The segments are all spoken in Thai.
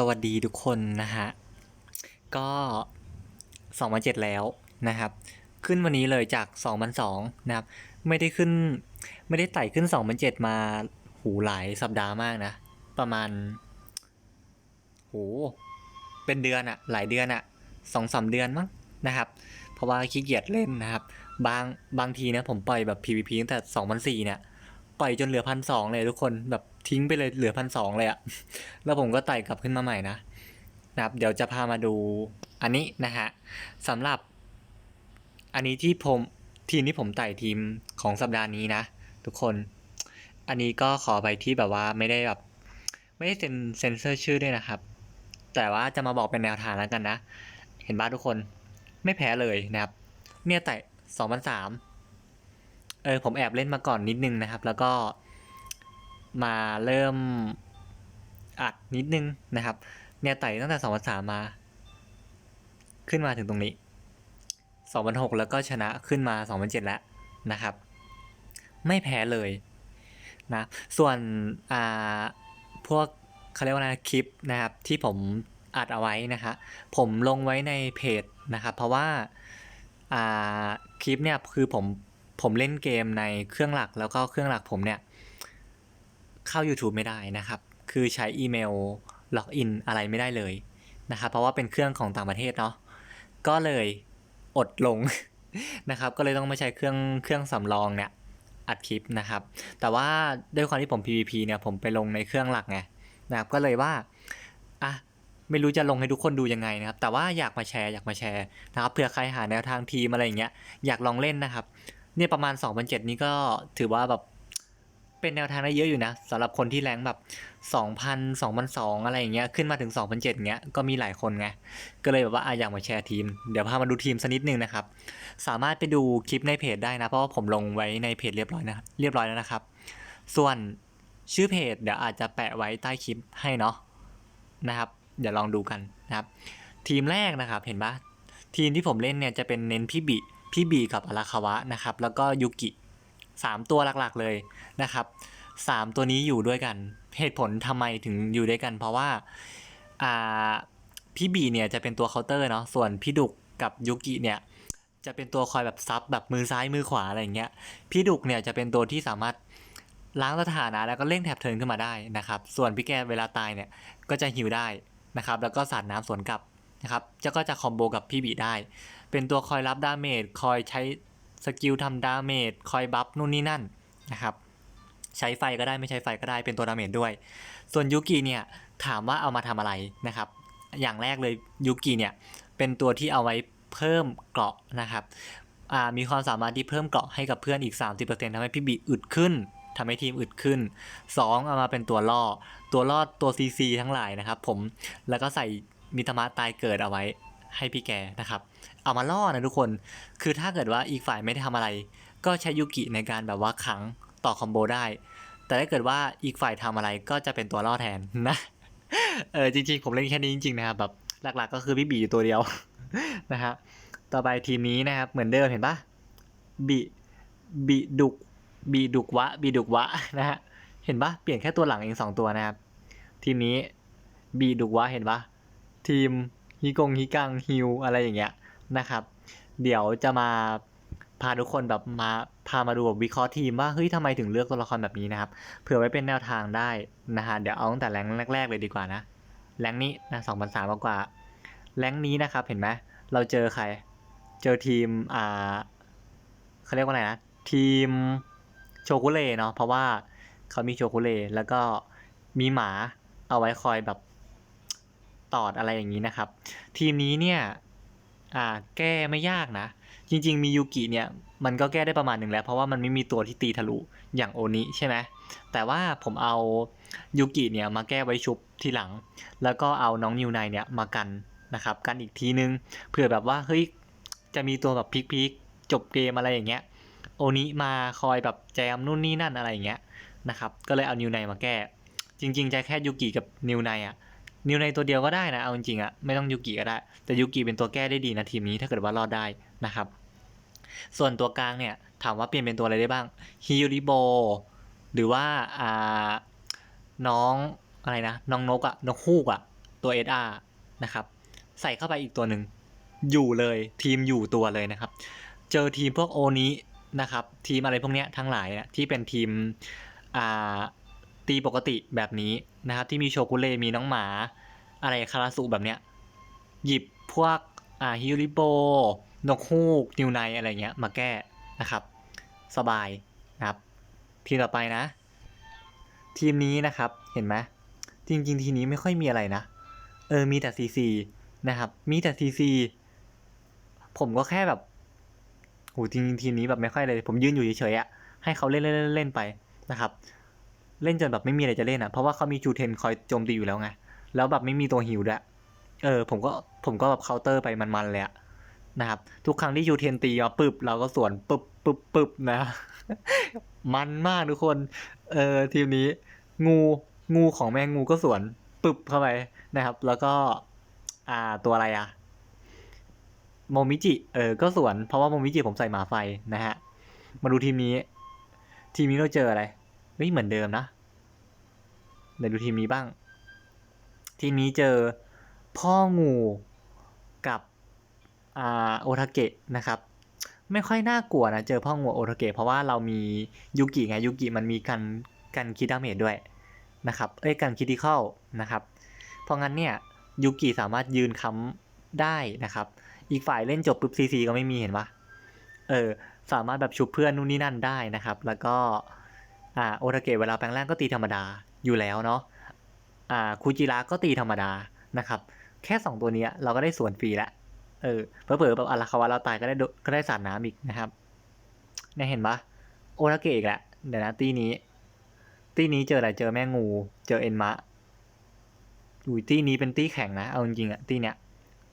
สวัสดีทุกคนนะฮะ ก็2007แล้วนะครับ ขึ้นวันนี้เลยจาก2002นะครับ ไม่ได้ขึ้น ไม่ได้ไต่ขึ้น2007มาหูหลายสัปดาห์มากนะ ประมาณโหเป็นเดือนอะหลายเดือนอะสองสามเดือนมั้งนะครับ เพราะว่าขี้เกียจเล่นนะครับ บางบางทีนะผมปล่อยแบบ PVP ตั้งแต่2004เนี่ย ปล่อยจนเหลือพันสองเลยทุกคนแบบทิ้งไปเลยเหลือพันสองเลยอะแล้วผมก็ไต่กลับขึ้นมาใหม่นะนะครับ เดี๋ยวจะพามาดูอันนี้นะฮะสำหรับอันนี้ที่ผมทีมที่ผมไต่ทีมของสัปดาห์นี้นะ ทุกคน อันนี้ก็ขอไปที่แบบว่าไม่ได้แบบไม่ได้เซ็นเซนเซอร์ชื่อด้วยนะครับ แต่ว่าจะมาบอกเป็นแนวทางแล้วกันนะ เห็นบ้าทุกคนไม่แพ้เลยนะครับ เนี่ยไต่สองพันสาม เออผมแอบเล่นมาก่อนนิดนึงนะครับ แล้วก็มาเริ่มอัดนิดนึงนะครับเนี่ยไต่ตั้งแต่2003มมา ขึ้นมาถึงตรงนี้2006แล้วก็ชนะขึ้นมา2007แล้วนะครับ ไม่แพ้เลยนะส่วนอ่าพวกเขาเรียกว่าอะไรคลิปนะครับ ที่ผมอัดเอาไว้นะฮะผมลงไว้ในเพจนะครับ เพราะว่าอ่าคลิปเนี่ยคือผม ผมเล่นเกมในเครื่องหลักแล้วก็เครื่องหลักผมเนี่ย เข้า YouTube ไม่ได้นะครับ คือใช้อีเมลล็อกอินอะไรไม่ได้เลยนะครับ เพราะว่าเป็นเครื่องของต่างประเทศเนาะก็เลยอดลงนะครับ ก็เลยต้องมาใช้เครื่องเครื่องสำรองเนี่ยอัดคลิปนะครับ แต่ว่าด้วยความที่ผม PVP เนี่ยผมไปลงในเครื่องหลักไงนะครับก็เลยว่าอะไม่รู้จะลงให้ทุกคนดูยังไงนะครับ แต่ว่าอยากมาแชร์อยากมาแชร์นะครับเผื่อใครหาแนวทางทีมอะไรอย่างเงี้ยอยากลองเล่นนะครับ เนี่ยประมาณ2007นี้ก็ถือว่าแบบเป็นแนวทางได้เยอะอยู่นะสำหรับคนที่แรงแบบ2,000 2,002อะไรอย่างเงี้ยขึ้นมาถึง2007เงี้ยก็มีหลายคนไงก็เลยแบบว่าอะอยากมาแชร์ทีม เดี๋ยวพามาดูทีมสักนิดนึงนะครับ สามารถไปดูคลิปในเพจได้นะ เพราะว่าผมลงไว้ในเพจเรียบร้อยนะเรียบร้อยแล้วนะครับ ส่วนชื่อเพจเดี๋ยวอาจจะแปะไว้ใต้คลิปให้เนาะนะครับ เดี๋ยวลองดูกันนะครับ ทีมแรกนะครับเห็นปะทีมที่ผมเล่นเนี่ยจะเป็นเน้นพี่บิ พี่บีกับอาราคาวะนะครับ แล้วก็ยูกิสามตัวหลักๆเลยนะครับสามตัวนี้อยู่ด้วยกันเหตุผลทำไมถึงอยู่ด้วยกัน เพราะว่าอ่าพี่บีเนี่ยจะเป็นตัวเคาน์เตอร์เนาะส่วนพี่ดุกกับยูกิเนี่ยจะเป็นตัวคอยแบบซับแบบมือซ้ายมือขวาอะไรอย่างเงี้ยพี่ดุกเนี่ยจะเป็นตัวที่สามารถล้างสถานะแล้วก็เร่งแถบเทินขึ้นมาได้นะครับ ส่วนพี่แกเวลาตายเนี่ยก็จะหิวได้นะครับ แล้วก็สาดน้ำสวนกลับนะครับจะก็จะคอมโบกับพี่บีได้ เป็นตัวคอยรับดาเมจคอยใช้สกิลทำดาเมจคอยบัฟนู่นนี่นั่นนะครับใช้ไฟก็ได้ไม่ใช้ไฟก็ได้เป็นตัวดาเมจด้วย ส่วนยูกิเนี่ยถามว่าเอามาทำอะไรนะครับ อย่างแรกเลยยูกิเนี่ยเป็นตัวที่เอาไว้เพิ่มเกราะนะครับอ่ามีความสามารถที่เพิ่มเกราะให้กับเพื่อนอีก 30%ทำให้พี่บีอึดขึ้นทำให้ทีมอึดขึ้น 2 เอามาเป็นตัวล่อ ตัวล่อตัว CC ทั้งหลายนะครับผมแล้วก็ใส่มิตรมาตายเกิดเอาไว้ ให้พี่แกนะครับ เอามาล่อนะทุกคน คือถ้าเกิดว่าอีกฝ่ายไม่ได้ทำอะไร ก็ใช้ยูกิในการแบบว่าขังต่อคอมโบได้ แต่ถ้าเกิดว่าอีกฝ่ายทำอะไรก็จะเป็นตัวล่อแทนนะ เออจริงๆ ผมเล่นแค่นี้จริงๆนะครับแบบหลักๆ ก็คือพี่บีอยู่ตัวเดียวนะฮะ ต่อไปทีมนี้นะครับเหมือนเดิมเห็นปะบีบีดุกบีดุกวะบีดุกวะนะฮะเห็นปะเปลี่ยนแค่ตัวหลังเองสองตัวนะครับ ทีมนี้บีดุกวะเห็นปะทีม ฮิกงฮิกังฮิวอะไรอย่างเงี้ยนะครับ เดี๋ยวจะมาพาทุกคนแบบมาพามาดูแบบวิเคราะห์ทีมว่าเฮ้ยทำไมถึงเลือกตัวละครแบบนี้นะครับเผื่อไว้เป็นแนวทางได้นะฮะเดี๋ยวเอาตั้งแต่แรงแรกๆเลยดีกว่านะแรงนี้นะสองพันสามกว่าแรงนี้นะครับเห็นไหมเราเจอใคร เจอทีมอ่าเขาเรียกว่าอะไรนะทีมโชกุเล่เนาะเพราะว่าเขามีโชกุเล่แล้วก็มีหมาเอาไว้คอยแบบ ตอดอะไรอย่างนี้นะครับ ทีมนี้เนี่ยอ่าแก้ไม่ยากนะ จริง ๆ มียูกิเนี่ยมันก็แก้ได้ประมาณหนึ่งแล้ว เพราะว่ามันไม่มีตัวที่ตีทะลุอย่างโอนิใช่ไหมแต่ว่าผมเอายูกิเนี่ยมาแก้ไว้ชุบทีหลัง แล้วก็เอาน้องนิวไนเนี่ยมากันนะครับกันอีกทีนึงเผื่อแบบว่าเฮ้ยจะมีตัวแบบพีคๆจบเกมอะไรอย่างเงี้ยโอนิมาคอยแบบแจมนู่นนี่นั่นอะไรอย่างเงี้ยนะครับก็เลยเอานิวไนมาแก้ จริง ๆ จะแค่ยูกิกับนิวไนอะ นิวไนตัวเดียวก็ได้นะ เอาจริงๆอะไม่ต้องยูกิก็ได้ แต่ยูกิเป็นตัวแก้ได้ดีนะทีมนี้ถ้าเกิดว่ารอดได้นะครับ ส่วนตัวกลางเนี่ย ถามว่าเปลี่ยนเป็นตัวอะไรได้บ้างฮิริโบหรือว่าอ่าน้องอะไรนะ น้องนกอะนกฮูกอะตัวเอ SR นะครับ ใส่เข้าไปอีกตัวหนึ่งอยู่เลยทีมอยู่ตัวเลยนะครับ เจอทีมพวกโอนี้นะครับ ทีมอะไรพวกเนี้ยทั้งหลายอะที่เป็นทีมอ่า ตีปกติแบบนี้นะครับที่มีโชกุเรมีน้องหมา อะไรคาราสุแบบเนี้ยหยิบพวกอ่าฮิริโบนกฮูกนิวไนอะไรเงี้ยมาแก้นะครับ สบายนะครับทีมต่อไปนะ ทีมนี้นะครับเห็นไหมจริงๆ ทีนี้ไม่ค่อยมีอะไรนะ เออมีแต่ซีซีนะครับ มีแต่ซีซีผมก็แค่แบบโหจริงๆทีมนี้แบบไม่ค่อยเลย ผมยืนอยู่เฉยๆอะให้เขาเล่นเล่นเล่นไปนะครับ เล่นจนแบบไม่มีอะไรจะเล่นอะเพราะว่าเขามีจูเทนคอยโจมตีอยู่แล้วไง แล้วแบบไม่มีตัวฮิวด้วยเออ ผมก็ผมก็แบบเคาน์เตอร์ไปมันๆเลยอะนะครับ ทุกครั้งที่ยูเทนตีมาปึ๊บเราก็สวนปึ๊บปึ๊บปึ๊บนะ มันมากทุกคน เออทีมนี้ งูงูของแมงงูก็สวนปึ๊บเข้าไปนะครับ แล้วก็ อ่าตัวอะไรอะโมมิจิ เออ ก็สวน เพราะว่าโมมิจิผมใส่หมาไฟนะฮะ มาดูทีมนี้ ทีมนี้เราเจออะไร เฮ้ยเหมือนเดิมนะเดี๋ยวดูทีมนี้บ้าง ทีมนี้เจอพ่องูกับอ่าโอทาเกะนะครับ ไม่ค่อยน่ากลัวนะเจอพ่องูโอทาเกะเพราะว่าเรามียูกิไงยูกิมันมีกันกันคิดดาเมจด้วยนะครับเอ้ยกันคิดิคอลนะครับ เพราะงั้นเนี่ยยูกิสามารถยืนค้ำได้นะครับ อีกฝ่ายเล่นจบปุ๊บซีซีก็ไม่มีเห็นปะเออสามารถแบบชุบเพื่อนนู่นนี่นั่นได้นะครับ แล้วก็ อ่าโอทาเกะเวลาแปลงร่างก็ตีธรรมดาอยู่แล้วเนาะอ่าคูจิระก็ตีธรรมดานะครับ แค่สองตัวนี้เราก็ได้ส่วนฟรีแล้วเออเผลอๆแบบอาราคาวะเราตายก็ได้ก็ได้สาดน้ำอีกนะครับเนี่ยเห็นปะโอทาเกะอีกแหละเดี๋ยวนะตีนี้ ตีนี้เจออะไรเจอแม่งูเจอเอ็นมะอุ้ยตีนี้เป็นตีแข่งนะเอาจริงๆอะตีเนี้ย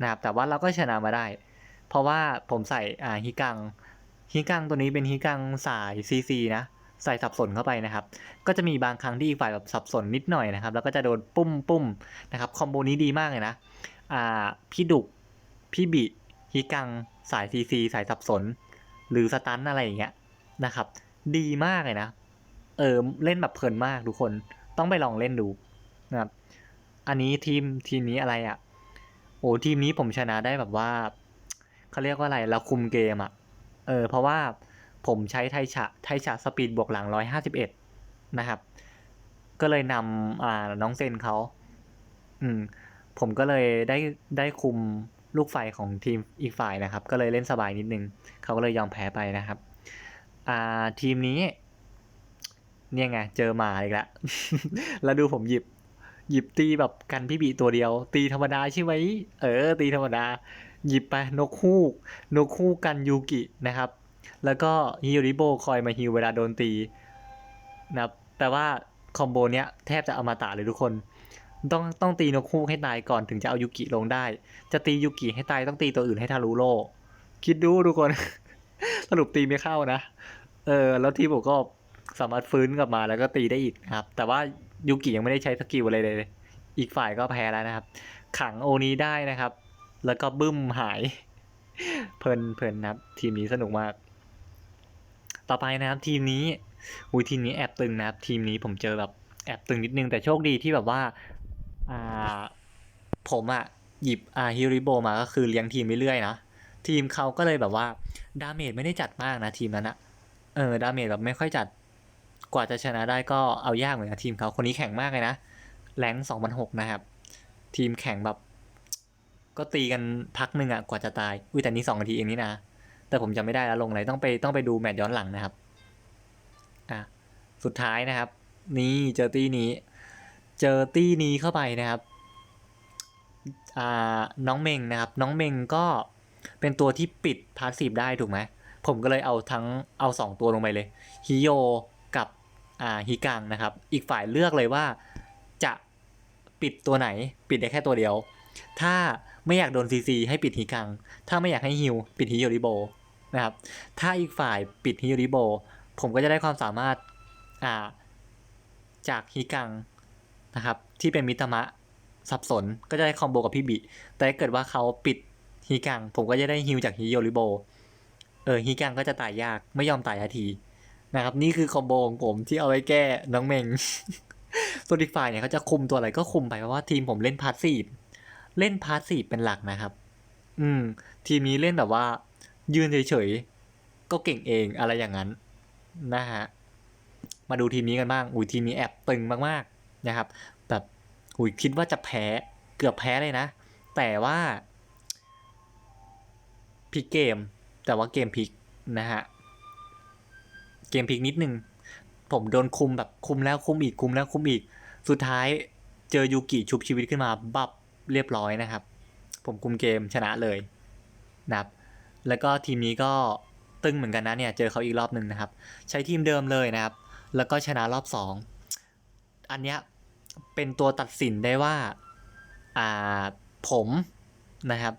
นะครับแต่ว่าเราก็ชนะมาได้ เพราะว่าผมใส่อ่าฮิกังฮิกังตัวนี้เป็นฮิกังสายซีซีนะ ใส่สับสนเข้าไปนะครับ ก็จะมีบางครั้งที่อีกฝ่ายแบบสับสนนิดหน่อยนะครับ แล้วก็จะโดนปุ้มปุ้มนะครับคอมโบนี้ดีมากเลยนะอ่าพี่ดุกพี่บิฮิกังสายซีซีสายสับสน หรือสตันอะไรอย่างเงี้ยนะครับ ดีมากเลยนะ เออเล่นแบบเพลินมากทุกคนต้องไปลองเล่นดูนะครับ อันนี้ทีมทีมนี้อะไรอะ่ะ โอ้ทีมนี้ผมชนะได้แบบว่าเขาเรียกว่าอะไรเราคุมเกมอะ่ะ เออเพราะว่า ผมใช้ไทฉะไทฉะสปีดบวกหลังร้อยห้าสิบเอ็ดนะครับ ก็เลยนำอ่าน้องเซนเขาอืมผมก็เลยได้ได้คุมลูกไฟของทีมอีกฝ่ายนะครับ ก็เลยเล่นสบายนิดนึง เขาก็เลยยอมแพ้ไปนะครับ อ่าทีมนี้ เนี่ยไง เจอหมาอีกแล้วแล้วดูผมหยิบ หยิบตีแบบกันพี่บีตัวเดียว ตีธรรมดาใช่ไหมเออ ตีธรรมดา หยิบไปนกฮูก นกฮูกกันยูกินะครับ แล้วก็ฮิริโบคอยมาฮิวเวลาโดนตีนะครับแต่ว่าคอมโบเนี้ยแทบจะอมตะเลยทุกคน ต้องต้องตีนกฮูกให้ตายก่อนถึงจะเอายูกิลงได้ จะตียูกิให้ตายต้องตีตัวอื่นให้ทารุโร่คิดดูทุกคน สรุปตีไม่เข้านะ เออแล้วทีมผมก็สามารถฟื้นกลับมาแล้วก็ตีได้อีกนะครับ แต่ว่ายูกิยังไม่ได้ใช้สกิลอะไรเลย อีกฝ่ายก็แพ้แล้วนะครับ ขังโอนี้ได้นะครับ แล้วก็บึ้มหาย เพลินเพลินนะครับ ทีมนี้สนุกมาก ต่อไปนะครับ ทีมนี้อุ้ยทีมนี้แอบตึงนะครับ ทีมนี้ผมเจอแบบแอบตึงนิดนึงแต่โชคดีที่แบบว่าอ่าผมอะหยิบอาฮิริโบมาก็คือเลี้ยงทีมเรื่อยๆนะทีมเขาก็เลยแบบว่าดาเมจไม่ได้จัดมากนะทีมนั้นอะเออดาเมจแบบไม่ค่อยจัดกว่าจะชนะได้ก็เอายากเหมือนกันทีมเขาคนนี้แข็งมากเลยนะแรงสองพันหกนะครับ ทีมแข่งแบบ ก็ตีกันพักหนึ่งอะกว่าจะตาย อุ้ยแต่นี่สองนาทีเองนี่นะ แต่ผมจำไม่ได้แล้วลงอะไรต้องไปต้องไปดูแมตช์ย้อนหลังนะครับอะสุดท้ายนะครับ นี่เจอตี้นี้ เจอตี้นี้เข้าไปนะครับอ่าน้องเมงนะครับ น้องเมงก็เป็นตัวที่ปิดพาสซีฟได้ถูกไหมผมก็เลยเอาทั้งเอาสองตัวลงไปเลยฮิโยกับอ่าฮิกังนะครับ อีกฝ่ายเลือกเลยว่าจะปิดตัวไหน ปิดได้แค่ตัวเดียว ถ้าไม่อยากโดนซีซีให้ปิดฮิกัง ถ้าไม่อยากให้ฮิว ปิดฮิโยริโบ นะครับ ถ้าอีกฝ่ายปิดฮิโยริโบ ผมก็จะได้ความสามารถอ่าจากฮิกังนะครับ ที่เป็นมิตามะสับสนก็จะได้คอมโบกับพี่บิ แต่ถ้าเกิดว่าเขาปิดฮิกัง ผมก็จะได้ฮิวจากฮิโยริโบ เออฮิกังก็จะตายยากไม่ยอมตายทันทีนะครับนี่คือคอมโบของผมที่เอาไว้แก้น้องเมงส่วนอีกฝ่ายเนี่ยเขาจะคุมตัวอะไรก็คุมไปเพราะว่าทีมผมเล่นพาสซีฟเล่นพาสซีฟเป็นหลักนะครับ อืม ทีมนี้เล่นแบบว่า ยืนเฉยๆ ก็เก่งเองอะไรอย่างนั้นนะฮะ มาดูทีมนี้กันบ้าง อุ้ยทีมนี้แอบตึงมากๆนะครับ แบบอุ้ยคิดว่าจะแพ้เกือบแพ้เลยนะ แต่ว่าพลิกเกม แต่ว่าเกมพลิกนะฮะ เกมพลิกนิดนึง ผมโดนคุมแบบคุมแล้วคุมอีกคุมแล้วคุมอีก สุดท้ายเจอยูกิชุบชีวิตขึ้นมาบับเรียบร้อยนะครับ ผมคุมเกมชนะเลยนะครับ แล้วก็ทีมนี้ก็ตึงเหมือนกันนะเนี่ยเจอเขาอีกรอบหนึ่งนะครับ ใช้ทีมเดิมเลยนะครับ แล้วก็ชนะรอบสองอันเนี้ยเป็นตัวตัดสินได้ว่าอ่าผมนะครับ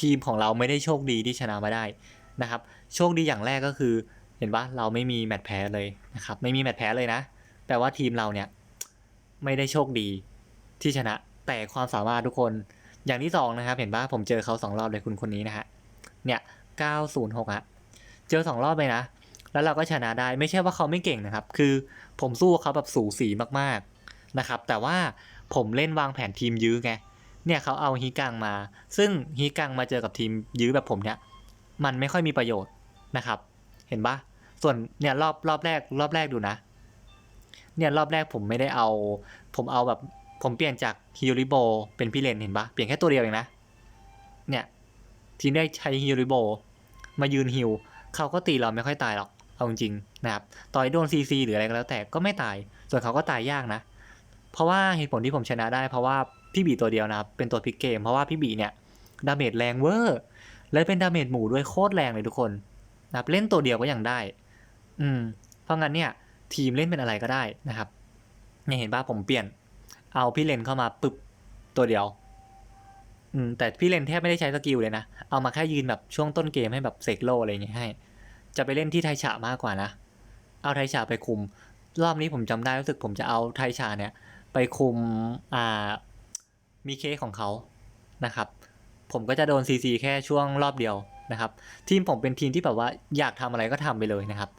ทีมของเราไม่ได้โชคดีที่ชนะมาได้นะครับ โชคดีอย่างแรกก็คือ เห็นปะเราไม่มีแมตช์แพ้เลยนะครับ ไม่มีแมตช์แพ้เลยนะแปลว่าทีมเราเนี่ยไม่ได้โชคดีที่ชนะแต่ความสามารถทุกคนอย่างที่สองนะครับ เห็นปะผมเจอเขาสองรอบเลยคุณคนนี้นะฮะเนี่ย 906อะเจอสองรอบเลยนะ แล้วเราก็ชนะได้ไม่ใช่ว่าเขาไม่เก่งนะครับ คือผมสู้เขาแบบสูสีมากๆนะครับ แต่ว่าผมเล่นวางแผนทีมยื้อไงเนี่ยเขาเอาฮีกังมา ซึ่งฮีกังมาเจอกับทีมยื้อแบบผมเนี่ย มันไม่ค่อยมีประโยชน์นะครับ เห็นปะส่วนเนี่ยรอบรอบแรกรอบแรกดูนะ เนี่ยรอบแรกผมไม่ได้เอา ผมเอาแบบผมเปลี่ยนจากฮิริโบเป็นพี่เลนเห็นปะเปลี่ยนแค่ตัวเดียวเองนะ เนี่ยทีมได้ใช้ฮิริโบ มายืนฮิวเขาก็ตีเราไม่ค่อยตายหรอกเอาจริงๆนะครับต่อยโดนซีซีหรืออะไรก็แล้วแต่ก็ไม่ตาย ส่วนเขาก็ตายยากนะ เพราะว่าเหตุผลที่ผมชนะได้เพราะว่าพี่บีตัวเดียวนะครับเป็นตัวพิกเกม เพราะว่าพี่บีเนี่ยดาเมจแรงเวอร์และเป็นดาเมจหมู่ด้วยโคตรแรงเลยทุกคนนะครับเล่นตัวเดียวก็ยังได้ อืม เพราะงั้นเนี่ย ทีมเล่นเป็นอะไรก็ได้นะครับเนี่ยเห็นป่ะผมเปลี่ยน เอาพี่เลนเข้ามาปึ๊บตัวเดียว อืมแต่พี่เลนแทบไม่ได้ใช้สกิลเลยนะ เอามาแค่ยืนแบบช่วงต้นเกมให้แบบเสกโลอะไรอย่างเงี้ยให้ จะไปเล่นที่ไทฉะมากกว่านะ เอาไทฉะไปคุม รอบนี้ผมจำได้รู้สึกผมจะเอาไทฉะเนี่ย ไปคุมอ่ามีเคของเขานะครับ ผมก็จะโดนซีซีแค่ช่วงรอบเดียวนะครับ ทีมผมเป็นทีมที่แบบว่าอยากทำอะไรก็ทำไปเลยนะครับ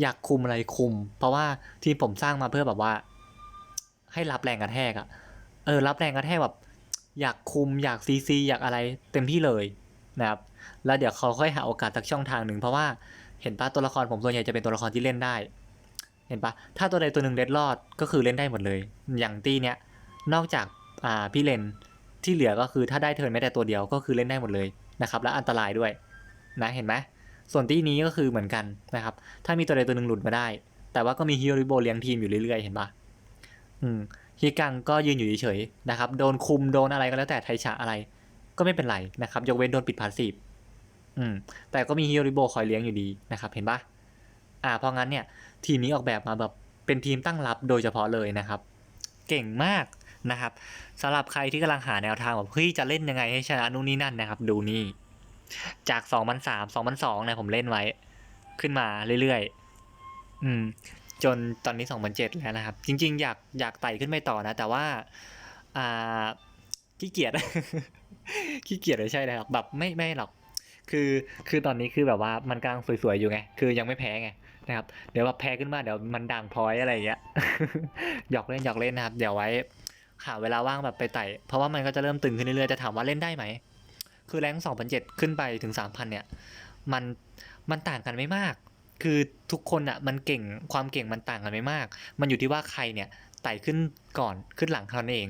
อยากคุมอะไรคุม เพราะว่าทีมผมสร้างมาเพื่อแบบว่า ให้รับแรงกระแทกอะเออรับแรงกระแทกแบบ อยากคุมอยากซีซีอยากอะไรเต็มที่เลยนะครับแล้วเดี๋ยวเขาค่อยหาโอกาสสักช่องทางหนึ่งเพราะว่าเห็นปะตัวละครผมส่วนใหญ่จะเป็นตัวละครที่เล่นได้ เห็นปะถ้าตัวใดตัวหนึ่งเด็ดรอดก็คือเล่นได้หมดเลย อย่างตี้เนี้ยนอกจากอ่าพี่เลนที่เหลือก็คือถ้าได้เทิร์นไม่แต่ตัวเดียวก็คือเล่นได้หมดเลยนะครับและอันตรายด้วยนะเห็นไหมส่วนตี้นี้ก็คือเหมือนกันนะครับถ้ามีตัวใดตัวหนึ่งหลุดมาได้ แต่ว่าก็มีฮิโริโบเลี้ยงทีมอยู่เรื่อยๆ เห็นปะอืม ฮิกังก็ยืนอยู่เฉยๆนะครับ โดนคุมโดนอะไรก็แล้วแต่ไทฉะอะไร ก็ไม่เป็นไรนะครับ ยกเว้นโดนปิดพาสซีฟอืม แต่ก็มีฮิโอริโบคอยเลี้ยงอยู่ดีนะครับ เห็นปะอ่า เพราะงั้นเนี่ย ทีมนี้ออกแบบมาแบบเป็นทีมตั้งรับโดยเฉพาะเลยนะครับ เก่งมากนะครับสำหรับใครที่กำลังหาแนวทางแบบเฮ้ยจะเล่นยังไงให้ชนะนู่นนี่นั่นนะครับ ดูนี่ จาก 2003 2002เนี่ยผมเล่นไว้ ขึ้นมาเรื่อยๆ อืม จนตอนนี้2007แล้วนะครับ จริง ๆ อยากอยากไต่ขึ้นไปต่อนะ แต่ว่าอ่าขี้เกียจขี้เกียจเลยใช่เลยครับแบบไม่ไม่หรอก คือคือตอนนี้คือแบบว่ามันกลังสวยๆอยู่ไง คือยังไม่แพ้ไงนะครับ เดี๋ยวแบบแพ้ขึ้นมาเดี๋ยวมันด่างพร้อยอะไรอย่างเงี้ยหยอกเล่นหยอกเล่นนะครับ เดี๋ยวไว้หาเวลาว่างแบบไปไต่ เพราะว่ามันก็จะเริ่มตึงขึ้นเรื่อยๆ จะถามว่าเล่นได้ไหม คือแรง2,007ขึ้นไปถึง 3,000 เนี่ย มัน มันต่างกันไม่มาก คือทุกคนอะมันเก่งความเก่งมันต่างกันไม่มาก มันอยู่ที่ว่าใครเนี่ยไต่ขึ้นก่อนขึ้นหลังเท่านั้นเอง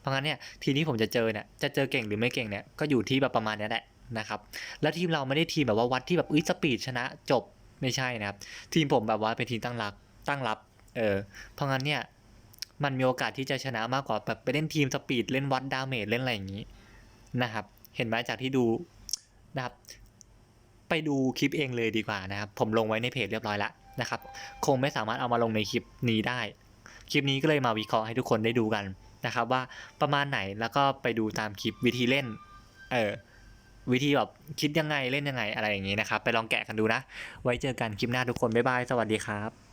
เพราะงั้นเนี่ยทีนี้ผมจะเจอเนี่ยจะเจอเก่งหรือไม่เก่งเนี่ยก็อยู่ที่แบบประมาณนี้แหละนะครับแล้วทีมเราไม่ได้ทีมแบบว่าวัดที่แบบอุ้ยสปีดชนะจบไม่ใช่นะครับทีมผมแบบว่าเป็นทีมตั้งรับตั้งรับเออเพราะงั้นเนี่ยมันมีโอกาสที่จะชนะมากกว่าแบบไปเล่นทีมสปีดเล่นวัดดาเมจเล่นอะไรอย่างนี้นะครับเห็นไหมจากที่ดูนะครับ ไปดูคลิปเองเลยดีกว่านะครับผมลงไว้ในเพจเรียบร้อยแล้วนะครับคงไม่สามารถเอามาลงในคลิปนี้ได้ คลิปนี้ก็เลยมาวิเคราะห์ให้ทุกคนได้ดูกันนะครับว่าประมาณไหนแล้วก็ไปดูตามคลิปวิธีเล่นเออวิธีแบบคิดยังไงเล่นยังไงอะไรอย่างนี้นะครับ ไปลองแกะกันดูนะ ไว้เจอกันคลิปหน้าทุกคน บ๊ายบาย สวัสดีครับ